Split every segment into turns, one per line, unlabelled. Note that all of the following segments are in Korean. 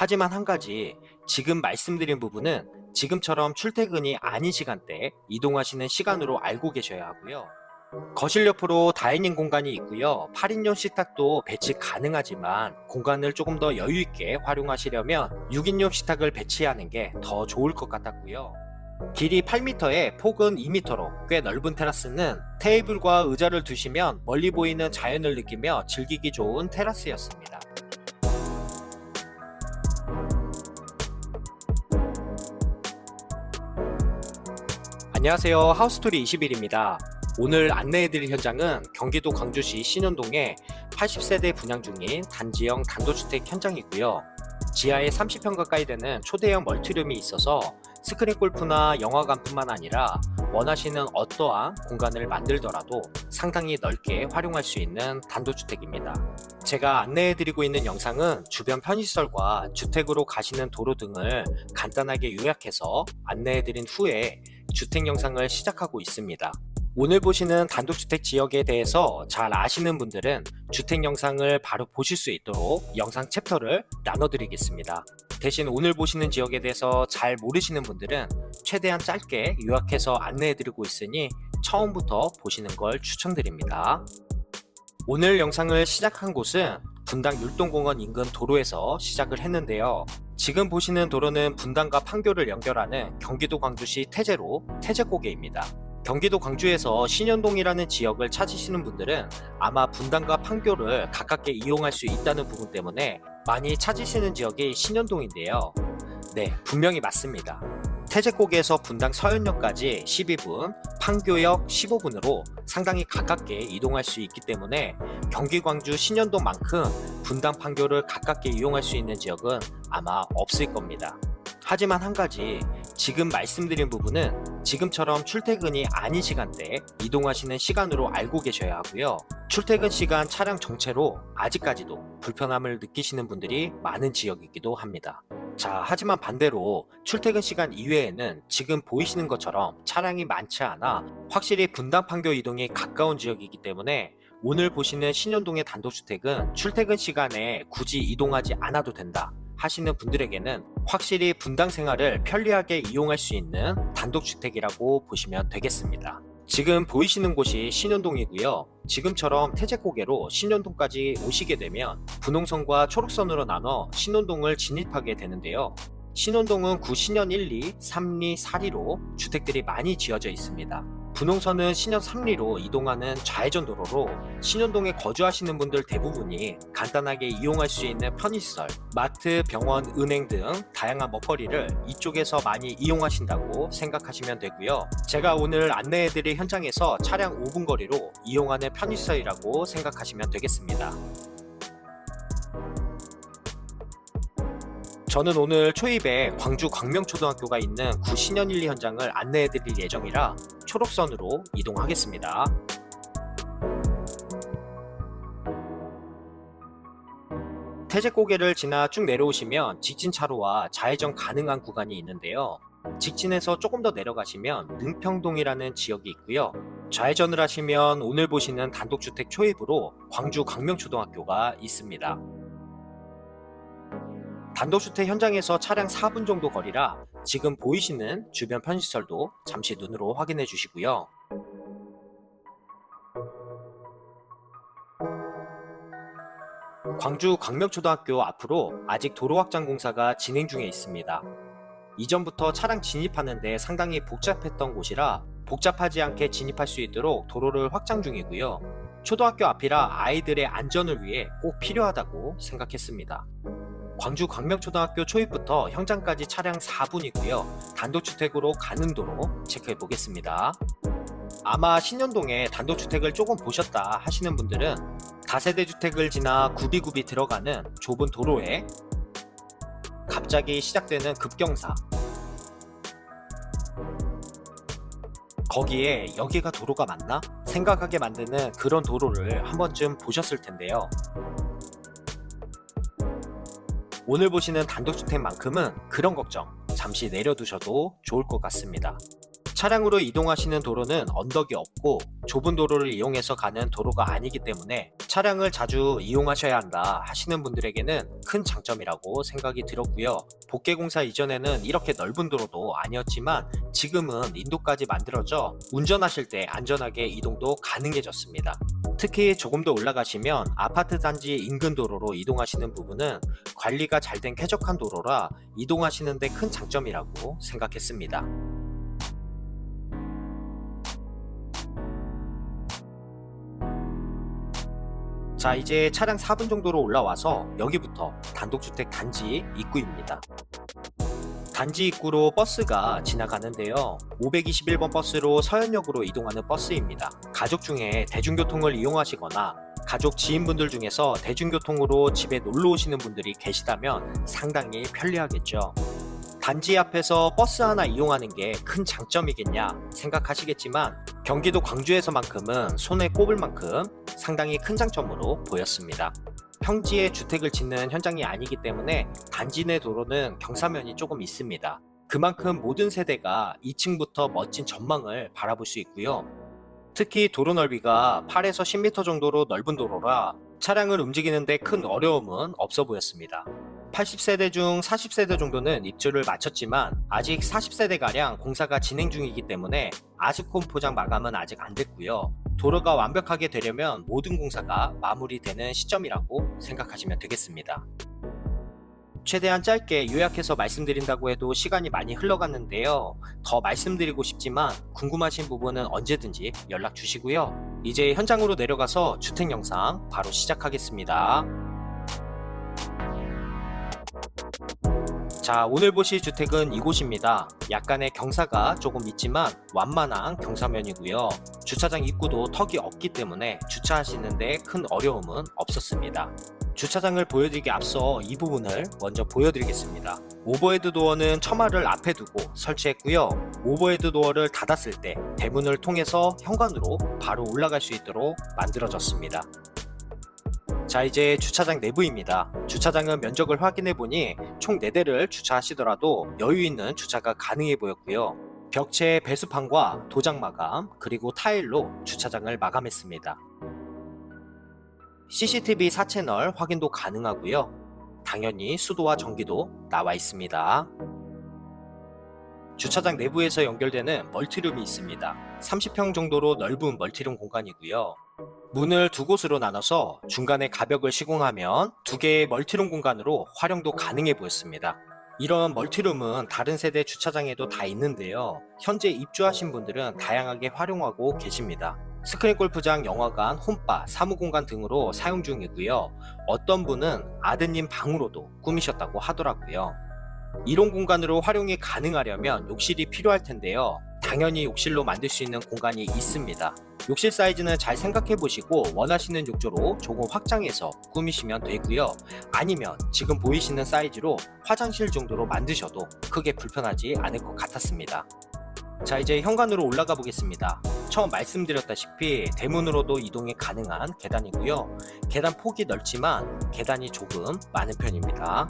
하지만 한 가지 지금 말씀드린 부분은 지금처럼 출퇴근이 아닌 시간대 이동하시는 시간으로 알고 계셔야 하고요. 거실 옆으로 다이닝 공간이 있고요. 8인용 식탁도 배치 가능하지만 공간을 조금 더 여유 있게 활용하시려면 6인용 식탁을 배치하는 게 더 좋을 것 같았고요. 길이 8m에 폭은 2m로 꽤 넓은 테라스는 테이블과 의자를 두시면 멀리 보이는 자연을 느끼며 즐기기 좋은 테라스였습니다. 안녕하세요. 하우스토리 21입니다. 오늘 안내해드릴 현장은 경기도 광주시 신현동에 80세대 분양 중인 단지형 단독주택 현장이고요. 지하에 30평 가까이 되는 초대형 멀티룸이 있어서 스크린 골프나 영화관뿐만 아니라 원하시는 어떠한 공간을 만들더라도 상당히 넓게 활용할 수 있는 단독주택입니다. 제가 안내해드리고 있는 영상은 주변 편의시설과 주택으로 가시는 도로 등을 간단하게 요약해서 안내해드린 후에 주택 영상을 시작하고 있습니다. 오늘 보시는 단독주택 지역에 대해서 잘 아시는 분들은 주택 영상을 바로 보실 수 있도록 영상 챕터를 나눠드리겠습니다. 대신 오늘 보시는 지역에 대해서 잘 모르시는 분들은 최대한 짧게 요약해서 안내해드리고 있으니 처음부터 보시는 걸 추천드립니다. 오늘 영상을 시작한 곳은 분당 율동공원 인근 도로에서 시작을 했는데요. 지금 보시는 도로는 분당과 판교를 연결하는 경기도 광주시 태제로 태제고개입니다. 경기도 광주에서 신현동이라는 지역을 찾으시는 분들은 아마 분당과 판교를 가깝게 이용할 수 있다는 부분 때문에 많이 찾으시는 지역이 신현동인데요. 네, 분명히 맞습니다. 태제고개에서 분당 서현역까지 12분, 판교역 15분으로 상당히 가깝게 이동할 수 있기 때문에 경기 광주 신현동만큼 분당 판교를 가깝게 이용할 수 있는 지역은 아마 없을 겁니다. 하지만 한 가지 지금 말씀드린 부분은 지금처럼 출퇴근이 아닌 시간대에 이동하시는 시간으로 알고 계셔야 하고요. 출퇴근 시간 차량 정체로 아직까지도 불편함을 느끼시는 분들이 많은 지역이기도 합니다. 자, 하지만 반대로 출퇴근 시간 이외에는 지금 보이시는 것처럼 차량이 많지 않아 확실히 분당 판교 이동이 가까운 지역이기 때문에 오늘 보시는 신현동의 단독주택은 출퇴근 시간에 굳이 이동하지 않아도 된다. 하시는 분들에게는 확실히 분당 생활을 편리하게 이용할 수 있는 단독주택이라고 보시면 되겠습니다. 지금 보이시는 곳이 신현동이고요. 지금처럼 태제고개로 신현동까지 오시게 되면 분홍선과 초록선으로 나눠 신현동을 진입하게 되는데요. 신혼동은 구 신현 1, 2, 3, 2, 4리로 주택들이 많이 지어져 있습니다. 분홍선은 신현 3리로 이동하는 좌회전 도로로 신현동에 거주하시는 분들 대부분이 간단하게 이용할 수 있는 편의시설, 마트, 병원, 은행 등 다양한 먹거리를 이쪽에서 많이 이용하신다고 생각하시면 되고요. 제가 오늘 안내해드릴 현장에서 차량 5분 거리로 이용하는 편의시설이라고 생각하시면 되겠습니다. 저는 오늘 초입에 광주 광명초등학교가 있는 구 신현 1, 2 현장을 안내해드릴 예정이라 초록선으로 이동하겠습니다. 태제고개를 지나 쭉 내려오시면 직진 차로와 좌회전 가능한 구간이 있는데요. 직진에서 조금 더 내려가시면 능평동이라는 지역이 있고요. 좌회전을 하시면 오늘 보시는 단독주택 초입으로 광주 광명초등학교가 있습니다. 단독주택 현장에서 차량 4분 정도 거리라 지금 보이시는 주변 편의시설도 잠시 눈으로 확인해 주시고요. 광주 광명초등학교 앞으로 아직 도로 확장 공사가 진행 중에 있습니다. 이전부터 차량 진입하는데 상당히 복잡했던 곳이라 복잡하지 않게 진입할 수 있도록 도로를 확장 중이고요. 초등학교 앞이라 아이들의 안전을 위해 꼭 필요하다고 생각했습니다. 광주 광명초등학교 초입부터 현장까지 차량 4분이고요. 단독주택으로 가는 도로 체크해 보겠습니다. 아마 신현동에 단독주택을 조금 보셨다 하시는 분들은 다세대 주택을 지나 굽이굽이 들어가는 좁은 도로에 갑자기 시작되는 급경사 거기에 여기가 도로가 맞나? 생각하게 만드는 그런 도로를 한 번쯤 보셨을 텐데요. 오늘 보시는 단독주택만큼은 그런 걱정 잠시 내려두셔도 좋을 것 같습니다. 차량으로 이동하시는 도로는 언덕이 없고 좁은 도로를 이용해서 가는 도로가 아니기 때문에 차량을 자주 이용하셔야 한다 하시는 분들에게는 큰 장점이라고 생각이 들었고요. 복개공사 이전에는 이렇게 넓은 도로도 아니었지만 지금은 인도까지 만들어져 운전하실 때 안전하게 이동도 가능해졌습니다. 특히 조금 더 올라가시면 아파트 단지 인근 도로로 이동하시는 부분은 관리가 잘 된 쾌적한 도로라 이동하시는데 큰 장점이라고 생각했습니다. 자 이제 차량 4분 정도로 올라와서 여기부터 단독주택 단지 입구입니다. 단지 입구로 버스가 지나가는데요. 521번 버스로 서현역으로 이동하는 버스입니다. 가족 중에 대중교통을 이용하시거나 가족 지인분들 중에서 대중교통으로 집에 놀러 오시는 분들이 계시다면 상당히 편리하겠죠. 단지 앞에서 버스 하나 이용하는 게 큰 장점이겠냐 생각하시겠지만 경기도 광주에서만큼은 손에 꼽을 만큼 상당히 큰 장점으로 보였습니다. 평지에 주택을 짓는 현장이 아니기 때문에 단지 내 도로는 경사면이 조금 있습니다. 그만큼 모든 세대가 2층부터 멋진 전망을 바라볼 수 있고요. 특히 도로 넓이가 8에서 10m 정도로 넓은 도로라 차량을 움직이는데 큰 어려움은 없어 보였습니다. 80세대 중 40세대 정도는 입주를 마쳤지만 아직 40세대가량 공사가 진행 중이기 때문에 아스콘 포장 마감은 아직 안 됐고요. 도로가 완벽하게 되려면 모든 공사가 마무리되는 시점이라고 생각하시면 되겠습니다. 최대한 짧게 요약해서 말씀드린다고 해도 시간이 많이 흘러갔는데요. 더 말씀드리고 싶지만 궁금하신 부분은 언제든지 연락 주시고요. 이제 현장으로 내려가서 주택 영상 바로 시작하겠습니다. 자, 오늘 보실 주택은 이곳입니다. 약간의 경사가 조금 있지만 완만한 경사면이고요. 주차장 입구도 턱이 없기 때문에 주차하시는데 큰 어려움은 없었습니다. 주차장을 보여드리기 앞서 이 부분을 먼저 보여드리겠습니다. 오버헤드 도어는 처마를 앞에 두고 설치했고요. 오버헤드 도어를 닫았을 때 대문을 통해서 현관으로 바로 올라갈 수 있도록 만들어졌습니다. 자 이제 주차장 내부입니다. 주차장은 면적을 확인해 보니 총 4대를 주차하시더라도 여유 있는 주차가 가능해 보였고요. 벽체 배수판과 도장 마감 그리고 타일로 주차장을 마감했습니다. CCTV 4채널 확인도 가능하고요. 당연히 수도와 전기도 나와 있습니다. 주차장 내부에서 연결되는 멀티룸이 있습니다. 30평 정도로 넓은 멀티룸 공간이고요. 문을 두 곳으로 나눠서 중간에 가벽을 시공하면 두 개의 멀티룸 공간으로 활용도 가능해 보였습니다. 이런 멀티룸은 다른 세대 주차장에도 다 있는데요. 현재 입주하신 분들은 다양하게 활용하고 계십니다. 스크린 골프장, 영화관, 홈바, 사무공간 등으로 사용 중이고요. 어떤 분은 아드님 방으로도 꾸미셨다고 하더라고요. 이런 공간으로 활용이 가능하려면 욕실이 필요할 텐데요. 당연히 욕실로 만들 수 있는 공간이 있습니다. 욕실 사이즈는 잘 생각해 보시고 원하시는 욕조로 조금 확장해서 꾸미시면 되고요. 아니면 지금 보이시는 사이즈로 화장실 정도로 만드셔도 크게 불편하지 않을 것 같았습니다. 자 이제 현관으로 올라가 보겠습니다. 처음 말씀드렸다시피 대문으로도 이동이 가능한 계단이고요. 계단 폭이 넓지만 계단이 조금 많은 편입니다.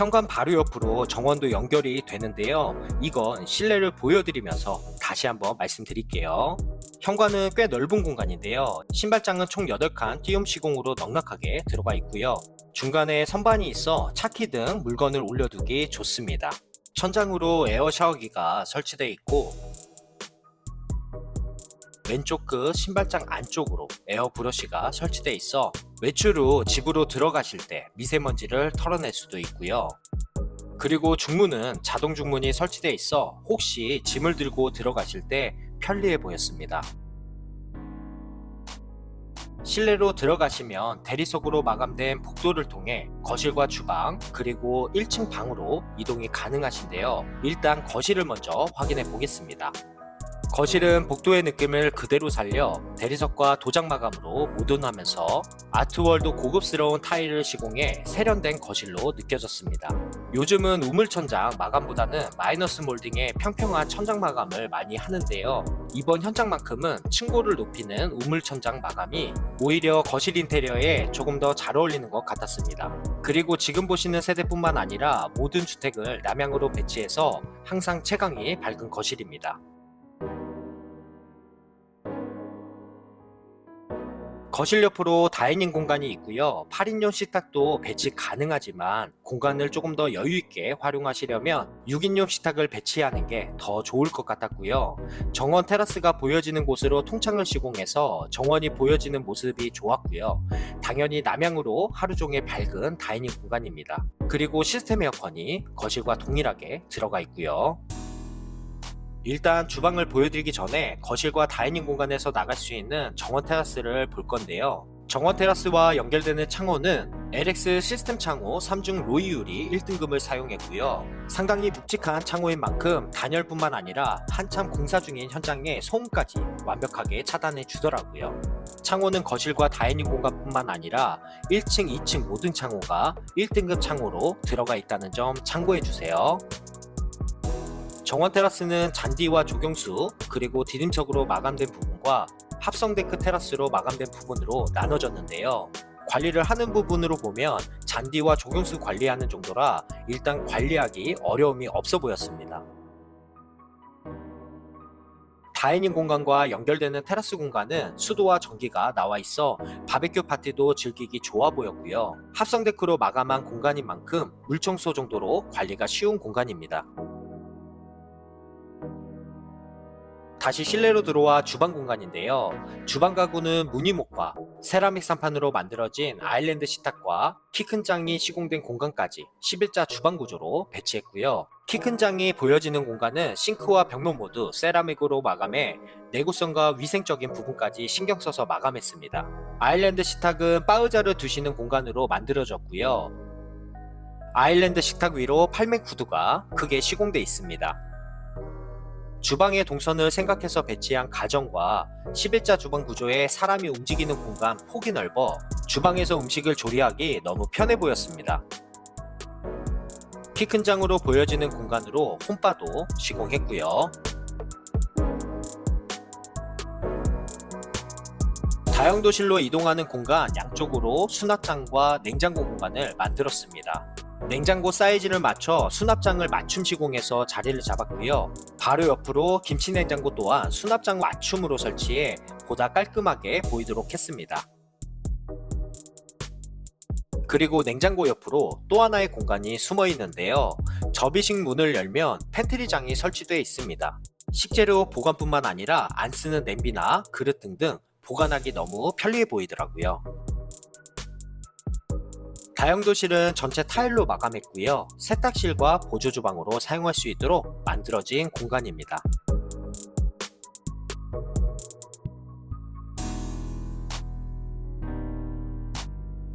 현관 바로 옆으로 정원도 연결이 되는데요. 이건 실내를 보여드리면서 다시 한번 말씀드릴게요. 현관은 꽤 넓은 공간인데요. 신발장은 총 8칸 띄움 시공으로 넉넉하게 들어가 있고요. 중간에 선반이 있어 차키 등 물건을 올려두기 좋습니다. 천장으로 에어 샤워기가 설치되어 있고 왼쪽 끝 신발장 안쪽으로 에어 브러쉬가 설치되어 있어 외출 후 집으로 들어가실 때 미세먼지를 털어낼 수도 있고요. 그리고 중문은 자동 중문이 설치되어 있어 혹시 짐을 들고 들어가실 때 편리해 보였습니다. 실내로 들어가시면 대리석으로 마감된 복도를 통해 거실과 주방 그리고 1층 방으로 이동이 가능하신데요. 일단 거실을 먼저 확인해 보겠습니다. 거실은 복도의 느낌을 그대로 살려 대리석과 도장 마감으로 모던하면서 아트월도 고급스러운 타일을 시공해 세련된 거실로 느껴졌습니다. 요즘은 우물천장 마감보다는 마이너스 몰딩의 평평한 천장 마감을 많이 하는데요. 이번 현장만큼은 층고를 높이는 우물천장 마감이 오히려 거실 인테리어에 조금 더 잘 어울리는 것 같았습니다. 그리고 지금 보시는 세대뿐만 아니라 모든 주택을 남향으로 배치해서 항상 채광이 밝은 거실입니다. 거실 옆으로 다이닝 공간이 있고요. 8인용 식탁도 배치 가능하지만 공간을 조금 더 여유 있게 활용하시려면 6인용 식탁을 배치하는 게 더 좋을 것 같았고요. 정원 테라스가 보여지는 곳으로 통창을 시공해서 정원이 보여지는 모습이 좋았고요. 당연히 남향으로 하루 종일 밝은 다이닝 공간입니다. 그리고 시스템 에어컨이 거실과 동일하게 들어가 있고요. 일단 주방을 보여드리기 전에 거실과 다이닝 공간에서 나갈 수 있는 정원 테라스를 볼 건데요. 정원 테라스와 연결되는 창호는 LX 시스템 창호 3중 로이 유리 1등급을 사용했고요. 상당히 묵직한 창호인 만큼 단열뿐만 아니라 한참 공사 중인 현장의 소음까지 완벽하게 차단해 주더라고요. 창호는 거실과 다이닝 공간뿐만 아니라 1층, 2층 모든 창호가 1등급 창호로 들어가 있다는 점 참고해 주세요. 정원 테라스는 잔디와 조경수 그리고 디딤석으로 마감된 부분과 합성 데크 테라스로 마감된 부분으로 나눠졌는데요. 관리를 하는 부분으로 보면 잔디와 조경수 관리하는 정도라 일단 관리하기 어려움이 없어 보였습니다. 다이닝 공간과 연결되는 테라스 공간은 수도와 전기가 나와 있어 바베큐 파티도 즐기기 좋아 보였고요. 합성 데크로 마감한 공간인 만큼 물 청소 정도로 관리가 쉬운 공간입니다. 다시 실내로 들어와 주방 공간인데요. 주방 가구는 무늬목과 세라믹 상판으로 만들어진 아일랜드 식탁과 키 큰 장이 시공된 공간까지 11자 주방 구조로 배치했고요. 키 큰 장이 보여지는 공간은 싱크와 벽면 모두 세라믹으로 마감해 내구성과 위생적인 부분까지 신경 써서 마감했습니다. 아일랜드 식탁은 빠의자를 두시는 공간으로 만들어졌고요. 아일랜드 식탁 위로 팔맨 구두가 크게 시공돼 있습니다. 주방의 동선을 생각해서 배치한 가정과 11자 주방 구조의 사람이 움직이는 공간 폭이 넓어 주방에서 음식을 조리하기 너무 편해 보였습니다. 키 큰 장으로 보여지는 공간으로 홈바도 시공했고요. 다용도실로 이동하는 공간 양쪽으로 수납장과 냉장고 공간을 만들었습니다. 냉장고 사이즈를 맞춰 수납장을 맞춤 시공해서 자리를 잡았고요. 바로 옆으로 김치 냉장고 또한 수납장 맞춤으로 설치해 보다 깔끔하게 보이도록 했습니다. 그리고 냉장고 옆으로 또 하나의 공간이 숨어 있는데요. 접이식 문을 열면 팬트리장이 설치되어 있습니다. 식재료 보관뿐만 아니라 안 쓰는 냄비나 그릇 등등 보관하기 너무 편리해 보이더라고요. 다용도실은 전체 타일로 마감했고요. 세탁실과 보조 주방으로 사용할 수 있도록 만들어진 공간입니다.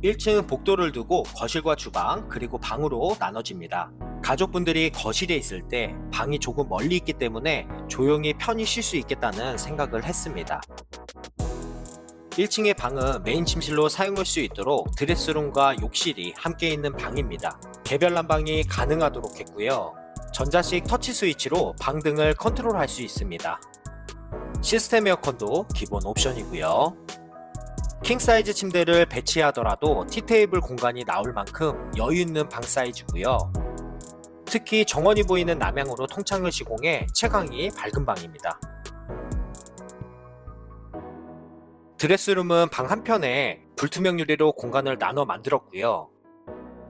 (1층) 복도를 두고 거실과 주방 그리고 방으로 나눠집니다. 가족분들이 거실에 있을 때 방이 조금 멀리 있기 때문에 조용히 편히 쉴 수 있겠다는 생각을 했습니다. 1층의 방은 메인 침실로 사용할 수 있도록 드레스룸과 욕실이 함께 있는 방입니다. 개별 난방이 가능하도록 했고요. 전자식 터치 스위치로 방 등을 컨트롤할 수 있습니다. 시스템 에어컨도 기본 옵션이고요. 킹 사이즈 침대를 배치하더라도 티테이블 공간이 나올 만큼 여유 있는 방 사이즈고요. 특히 정원이 보이는 남향으로 통창을 시공해 채광이 밝은 방입니다. 드레스룸은 방 한편에 불투명 유리로 공간을 나눠 만들었고요.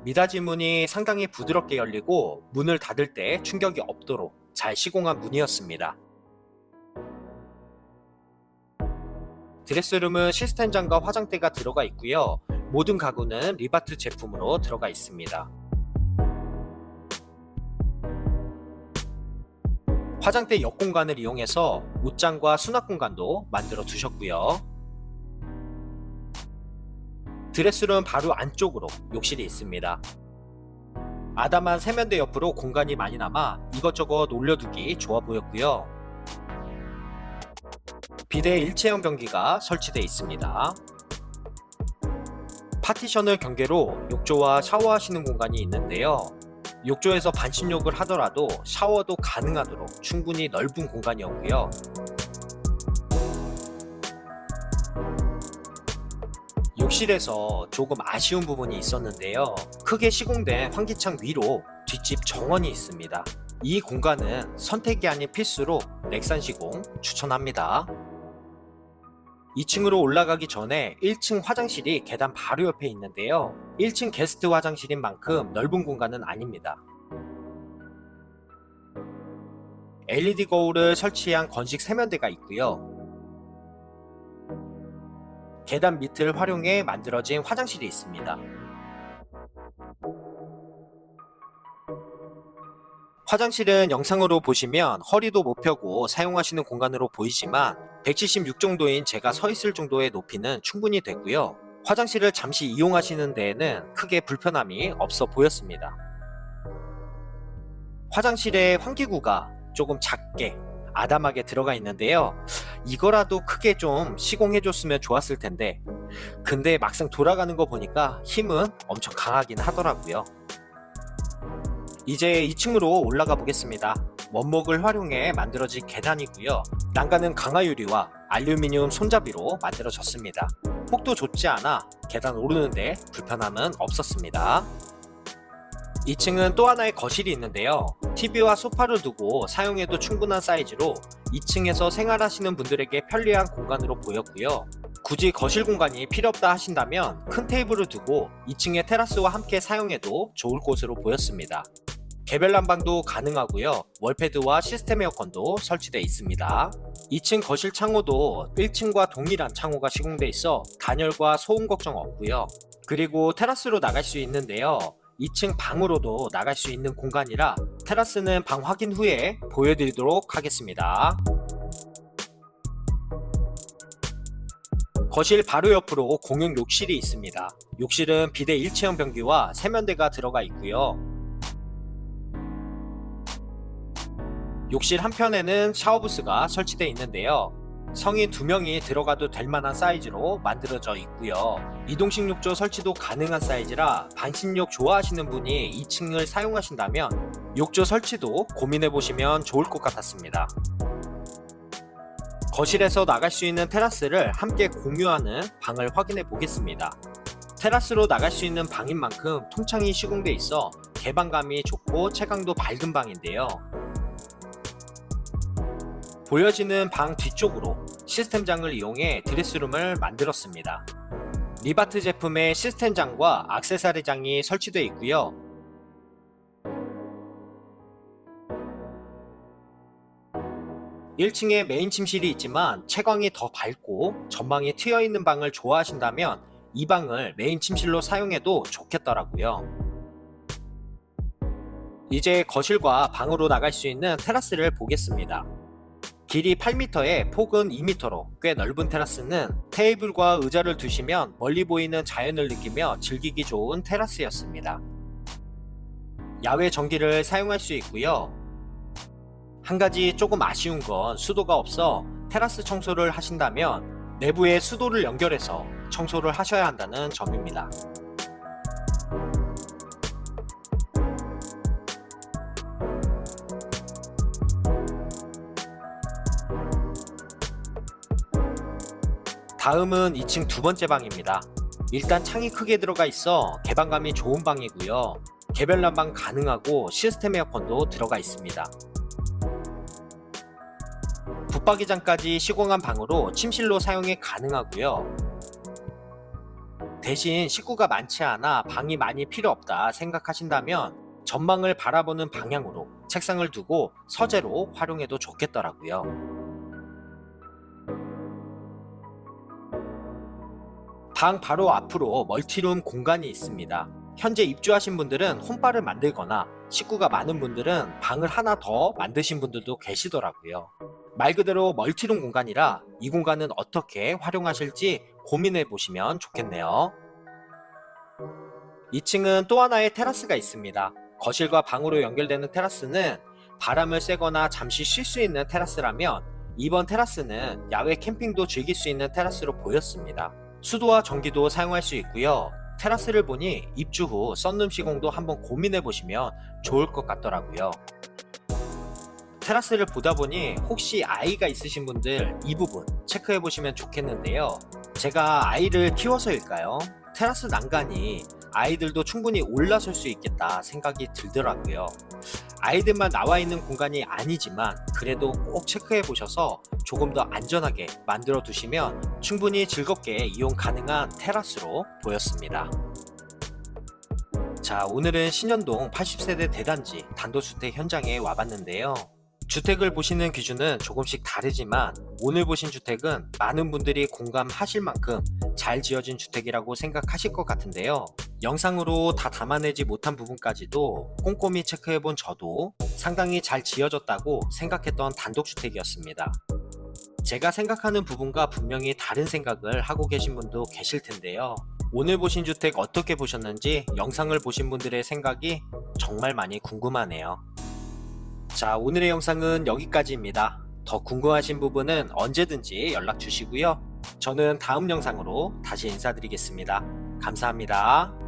미닫이 문이 상당히 부드럽게 열리고 문을 닫을 때 충격이 없도록 잘 시공한 문이었습니다. 드레스룸은 시스템장과 화장대가 들어가 있고요. 모든 가구는 리바트 제품으로 들어가 있습니다. 화장대 옆 공간을 이용해서 옷장과 수납 공간도 만들어 두셨고요. 드레스룸 바로 안쪽으로 욕실이 있습니다. 아담한 세면대 옆으로 공간이 많이 남아 이것저것 올려두기 좋아 보였고요. 비대 일체형 변기가 설치되어 있습니다. 파티션을 경계로 욕조와 샤워하시는 공간이 있는데요. 욕조에서 반신욕을 하더라도 샤워도 가능하도록 충분히 넓은 공간이었고요. 욕실에서 조금 아쉬운 부분이 있었는데요. 크게 시공된 환기창 위로 뒷집 정원이 있습니다. 이 공간은 선택이 아닌 필수로 넥산 시공 추천합니다. 2층으로 올라가기 전에 1층 화장실이 계단 바로 옆에 있는데요. 1층 게스트 화장실인 만큼 넓은 공간은 아닙니다. LED 거울을 설치한 건식 세면대가 있고요. 계단 밑을 활용해 만들어진 화장실이 있습니다. 화장실은 영상으로 보시면 허리도 못 펴고 사용하시는 공간으로 보이지만 176 정도인 제가 서 있을 정도의 높이는 충분히 되고요. 화장실을 잠시 이용하시는 데에는 크게 불편함이 없어 보였습니다. 화장실의 환기구가 조금 작게 아담하게 들어가 있는데요. 이거라도 크게 좀 시공해줬으면 좋았을 텐데, 근데 막상 돌아가는 거 보니까 힘은 엄청 강하긴 하더라고요. 이제 2층으로 올라가 보겠습니다. 원목을 활용해 만들어진 계단이고요. 난간은 강화유리와 알루미늄 손잡이로 만들어졌습니다. 폭도 좁지 않아 계단 오르는데 불편함은 없었습니다. 2층은 또 하나의 거실이 있는데요. TV와 소파를 두고 사용해도 충분한 사이즈로 2층에서 생활하시는 분들에게 편리한 공간으로 보였고요. 굳이 거실 공간이 필요 없다 하신다면 큰 테이블을 두고 2층의 테라스와 함께 사용해도 좋을 곳으로 보였습니다. 개별 난방도 가능하고요. 월패드와 시스템 에어컨도 설치되어 있습니다. 2층 거실 창호도 1층과 동일한 창호가 시공돼 있어 단열과 소음 걱정 없고요. 그리고 테라스로 나갈 수 있는데요. 2층 방으로도 나갈 수 있는 공간이라 테라스는 방 확인 후에 보여드리도록 하겠습니다. 거실 바로 옆으로 공용 욕실이 있습니다. 욕실은 비대 일체형 변기와 세면대가 들어가 있고요. 욕실 한편에는 샤워부스가 설치되어 있는데요. 성인 2명이 들어가도 될 만한 사이즈로 만들어져 있고요. 이동식 욕조 설치도 가능한 사이즈라 반신욕 좋아하시는 분이 2층을 사용하신다면 욕조 설치도 고민해 보시면 좋을 것 같았습니다. 거실에서 나갈 수 있는 테라스를 함께 공유하는 방을 확인해 보겠습니다. 테라스로 나갈 수 있는 방인 만큼 통창이 시공돼 있어 개방감이 좋고 채광도 밝은 방인데요. 보여지는 방 뒤쪽으로 시스템장을 이용해 드레스룸을 만들었습니다. 리바트 제품의 시스템장과 악세사리장이 설치되어 있고요. (1층에) 메인 침실이 있지만 채광이 더 밝고 전망이 트여 있는 방을 좋아하신다면 이 방을 메인 침실로 사용해도 좋겠더라고요. 이제 거실과 방으로 나갈 수 있는 테라스를 보겠습니다. 길이 8m에 폭은 2m로 꽤 넓은 테라스는 테이블과 의자를 두시면 멀리 보이는 자연을 느끼며 즐기기 좋은 테라스였습니다. 야외 전기를 사용할 수 있고요. 한 가지 조금 아쉬운 건 수도가 없어 테라스 청소를 하신다면 내부에 수도를 연결해서 청소를 하셔야 한다는 점입니다. 다음은 2층 두 번째 방입니다. 일단 창이 크게 들어가 있어 개방감이 좋은 방이고요. 개별 난방 가능하고 시스템 에어컨도 들어가 있습니다. 붙박이장까지 시공한 방으로 침실로 사용이 가능하고요. 대신 식구가 많지 않아 방이 많이 필요 없다 생각하신다면 전망을 바라보는 방향으로 책상을 두고 서재로 활용해도 좋겠더라고요. 방 바로 앞으로 멀티룸 공간이 있습니다. 현재 입주하신 분들은 홈바를 만들거나 식구가 많은 분들은 방을 하나 더 만드신 분들도 계시더라고요. 말 그대로 멀티룸 공간이라 이 공간은 어떻게 활용하실지 고민해 보시면 좋겠네요. 2층은 또 하나의 테라스가 있습니다. 거실과 방으로 연결되는 테라스는 바람을 쐬거나 잠시 쉴 수 있는 테라스라면 이번 테라스는 야외 캠핑도 즐길 수 있는 테라스로 보였습니다. 수도와 전기도 사용할 수 있고요. 테라스를 보니 입주 후 썬룸 시공도 한번 고민해 보시면 좋을 것 같더라고요. 테라스를 보다 보니 혹시 아이가 있으신 분들 이 부분 체크해 보시면 좋겠는데요. 제가 아이를 키워서일까요? 테라스 난간이 아이들도 충분히 올라설 수 있겠다 생각이 들더라고요. 아이들만 나와 있는 공간이 아니지만 그래도 꼭 체크해 보셔서 조금 더 안전하게 만들어 두시면 충분히 즐겁게 이용 가능한 테라스로 보였습니다. 자, 오늘은 신현동 80세대 대단지 단독주택 현장에 와봤는데요. 주택을 보시는 기준은 조금씩 다르지만 오늘 보신 주택은 많은 분들이 공감하실 만큼 잘 지어진 주택이라고 생각하실 것 같은데요. 영상으로 다 담아내지 못한 부분까지도 꼼꼼히 체크해본 저도 상당히 잘 지어졌다고 생각했던 단독주택이었습니다. 제가 생각하는 부분과 분명히 다른 생각을 하고 계신 분도 계실 텐데요. 오늘 보신 주택 어떻게 보셨는지 영상을 보신 분들의 생각이 정말 많이 궁금하네요. 자, 오늘의 영상은 여기까지입니다. 더 궁금하신 부분은 언제든지 연락 주시고요. 저는 다음 영상으로 다시 인사드리겠습니다. 감사합니다.